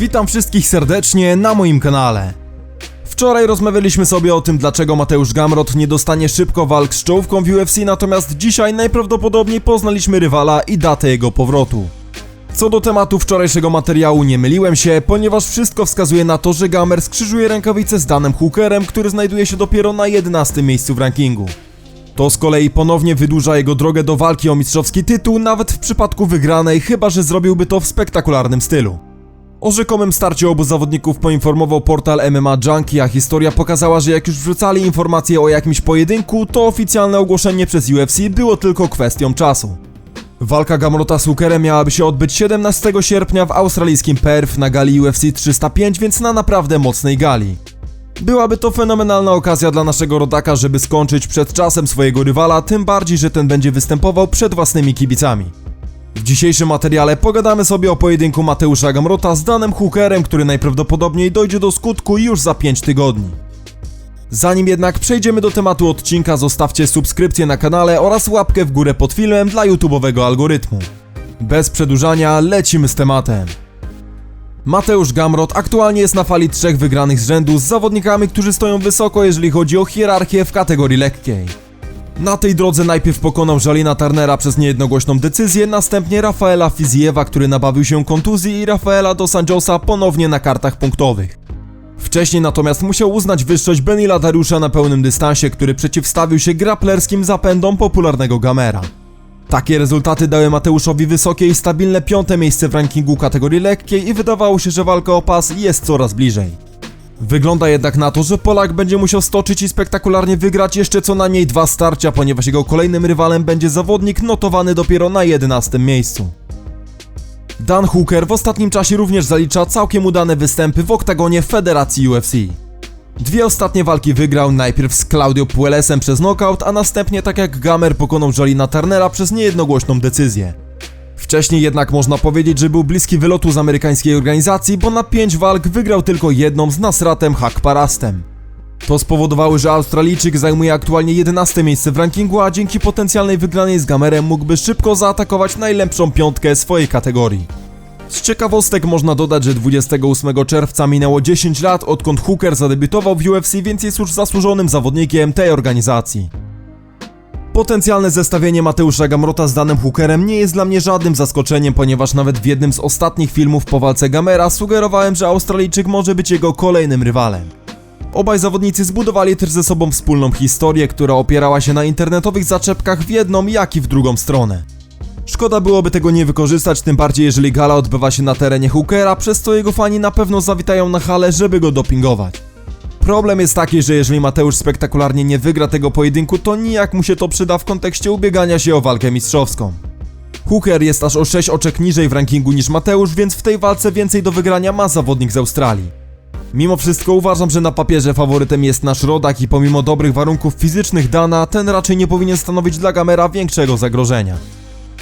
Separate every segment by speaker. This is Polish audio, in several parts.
Speaker 1: Witam wszystkich serdecznie na moim kanale. Wczoraj rozmawialiśmy sobie o tym, dlaczego Mateusz Gamrot nie dostanie szybko walk z czołówką w UFC, natomiast dzisiaj najprawdopodobniej poznaliśmy rywala i datę jego powrotu. Co do tematu wczorajszego materiału nie myliłem się, ponieważ wszystko wskazuje na to, że Gamer skrzyżuje rękawice z Danem Hookerem, który znajduje się dopiero na 11 miejscu w rankingu. To z kolei ponownie wydłuża jego drogę do walki o mistrzowski tytuł, nawet w przypadku wygranej, chyba że zrobiłby to w spektakularnym stylu. O rzekomym starciu obu zawodników poinformował portal MMA Junkie, a historia pokazała, że jak już wrzucali informacje o jakimś pojedynku, to oficjalne ogłoszenie przez UFC było tylko kwestią czasu. Walka Gamrota z Hookerem miałaby się odbyć 17 sierpnia w australijskim Perth na gali UFC 305, więc na naprawdę mocnej gali. Byłaby to fenomenalna okazja dla naszego rodaka, żeby skończyć przed czasem swojego rywala, tym bardziej, że ten będzie występował przed własnymi kibicami. W dzisiejszym materiale pogadamy sobie o pojedynku Mateusza Gamrota z Danem Hookerem, który najprawdopodobniej dojdzie do skutku już za 5 tygodni. Zanim jednak przejdziemy do tematu odcinka, zostawcie subskrypcję na kanale oraz łapkę w górę pod filmem dla YouTube'owego algorytmu. Bez przedłużania, lecimy z tematem. Mateusz Gamrot aktualnie jest na fali trzech wygranych z rzędu z zawodnikami, którzy stoją wysoko, jeżeli chodzi o hierarchię w kategorii lekkiej. Na tej drodze najpierw pokonał Żalina Turnera przez niejednogłośną decyzję, następnie Rafaela Fiziewa, który nabawił się kontuzji i Rafaela Dos Anjosa ponownie na kartach punktowych. Wcześniej natomiast musiał uznać wyższość Benila Dariusza na pełnym dystansie, który przeciwstawił się grapplerskim zapędom popularnego Gamera. Takie rezultaty dały Mateuszowi wysokie i stabilne piąte miejsce w rankingu kategorii lekkiej i wydawało się, że walka o pas jest coraz bliżej. Wygląda jednak na to, że Polak będzie musiał stoczyć i spektakularnie wygrać jeszcze co najmniej dwa starcia, ponieważ jego kolejnym rywalem będzie zawodnik notowany dopiero na 11 miejscu. Dan Hooker w ostatnim czasie również zalicza całkiem udane występy w oktagonie Federacji UFC. Dwie ostatnie walki wygrał najpierw z Claudio Puelesem przez knockout, a następnie tak jak Gamer pokonał Jolina Turnera przez niejednogłośną decyzję. Wcześniej jednak można powiedzieć, że był bliski wylotu z amerykańskiej organizacji, bo na 5 walk wygrał tylko jedną z Nasratem Hakparastem. To spowodowało, że Australijczyk zajmuje aktualnie 11 miejsce w rankingu, a dzięki potencjalnej wygranej z Gamerem mógłby szybko zaatakować najlepszą piątkę swojej kategorii. Z ciekawostek można dodać, że 28 czerwca minęło 10 lat odkąd Hooker zadebiutował w UFC, więc jest już zasłużonym zawodnikiem tej organizacji. Potencjalne zestawienie Mateusza Gamrota z Danem Hookerem nie jest dla mnie żadnym zaskoczeniem, ponieważ nawet w jednym z ostatnich filmów po walce Gamera sugerowałem, że Australijczyk może być jego kolejnym rywalem. Obaj zawodnicy zbudowali też ze sobą wspólną historię, która opierała się na internetowych zaczepkach w jedną, jak i w drugą stronę. Szkoda byłoby tego nie wykorzystać, tym bardziej jeżeli gala odbywa się na terenie Hookera, przez co jego fani na pewno zawitają na halę, żeby go dopingować. Problem jest taki, że jeżeli Mateusz spektakularnie nie wygra tego pojedynku, to nijak mu się to przyda w kontekście ubiegania się o walkę mistrzowską. Hooker jest aż o 6 oczek niżej w rankingu niż Mateusz, więc w tej walce więcej do wygrania ma zawodnik z Australii. Mimo wszystko uważam, że na papierze faworytem jest nasz rodak i pomimo dobrych warunków fizycznych Dana, ten raczej nie powinien stanowić dla Gamera większego zagrożenia.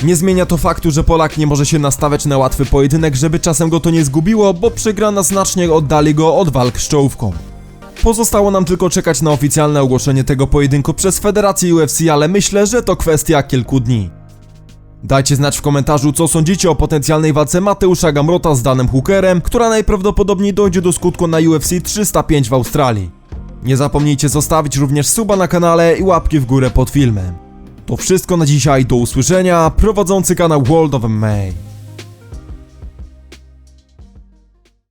Speaker 1: Nie zmienia to faktu, że Polak nie może się nastawiać na łatwy pojedynek, żeby czasem go to nie zgubiło, bo przegrana znacznie oddali go od walk z czołówką. Pozostało nam tylko czekać na oficjalne ogłoszenie tego pojedynku przez Federację UFC, ale myślę, że to kwestia kilku dni. Dajcie znać w komentarzu, co sądzicie o potencjalnej walce Mateusza Gamrota z Danem Hookerem, która najprawdopodobniej dojdzie do skutku na UFC 305 w Australii. Nie zapomnijcie zostawić również suba na kanale i łapki w górę pod filmem. To wszystko na dzisiaj, do usłyszenia, prowadzący kanał World of MMA.